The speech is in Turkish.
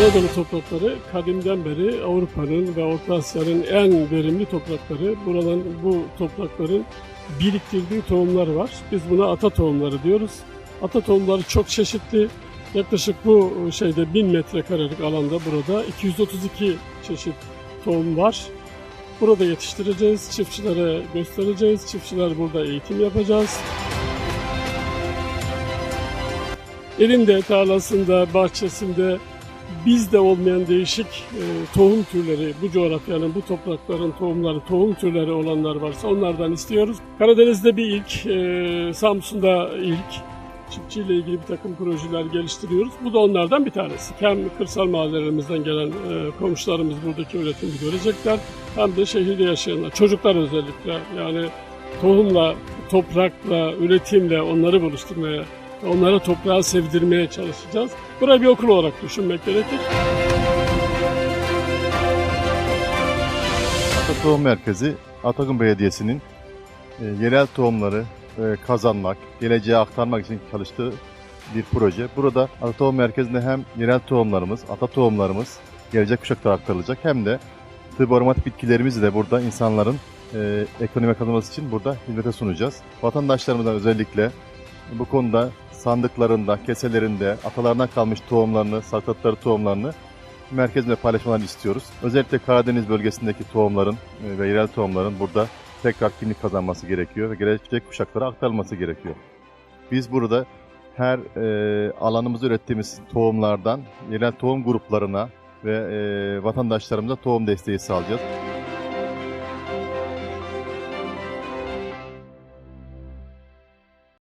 Anadolu toprakları kadimden beri Avrupa'nın ve Orta Asya'nın en verimli toprakları. Buradan bu toprakların biriktirdiği tohumlar var. Biz buna ata tohumları diyoruz. Ata tohumları çok çeşitli. Yaklaşık bu şeyde 1000 metrekarelik alanda burada 232 çeşit tohum var. Burada yetiştireceğiz, çiftçilere göstereceğiz. Çiftçiler burada eğitim yapacağız. Elinde, tarlasında, bahçesinde bizde olmayan değişik e, tohum türleri, bu coğrafyanın, bu toprakların tohumları, tohum türleri olanlar varsa onlardan istiyoruz. Karadeniz'de bir ilk, e, Samsun'da ilk. Çiftçiyle ilgili bir takım projeler geliştiriyoruz. Bu da onlardan bir tanesi. Hem kırsal mahallelerimizden gelen e, komşularımız buradaki üretimi görecekler. Hem de şehirde yaşayanlar, çocuklar özellikle. Yani tohumla, toprakla, üretimle onları buluşturmaya, onlara toprağı sevdirmeye çalışacağız. Burayı bir okul olarak düşünmek gerekir. Ata Tohum Merkezi Atakum Belediyesi'nin e, yerel tohumları e, kazanmak, geleceğe aktarmak için çalıştığı bir proje. Burada Ata Tohum Merkezi'nde hem yerel tohumlarımız, ata tohumlarımız gelecek kuşaklara aktarılacak hem de tıbbi aromatik bitkilerimizi de burada insanların e, ekonomiye kazanması için burada hizmete sunacağız. Vatandaşlarımızdan özellikle bu konuda sandıklarında, keselerinde atalarından kalmış tohumlarını, sakladıkları tohumlarını merkezinde paylaşmalarını istiyoruz. Özellikle Karadeniz bölgesindeki tohumların e, ve yerel tohumların burada tekrar kimlik kazanması gerekiyor ve gelecek kuşaklara aktarılması gerekiyor. Biz burada her e, alanımızda ürettiğimiz tohumlardan yerel tohum gruplarına ve e, vatandaşlarımıza tohum desteği sağlayacağız.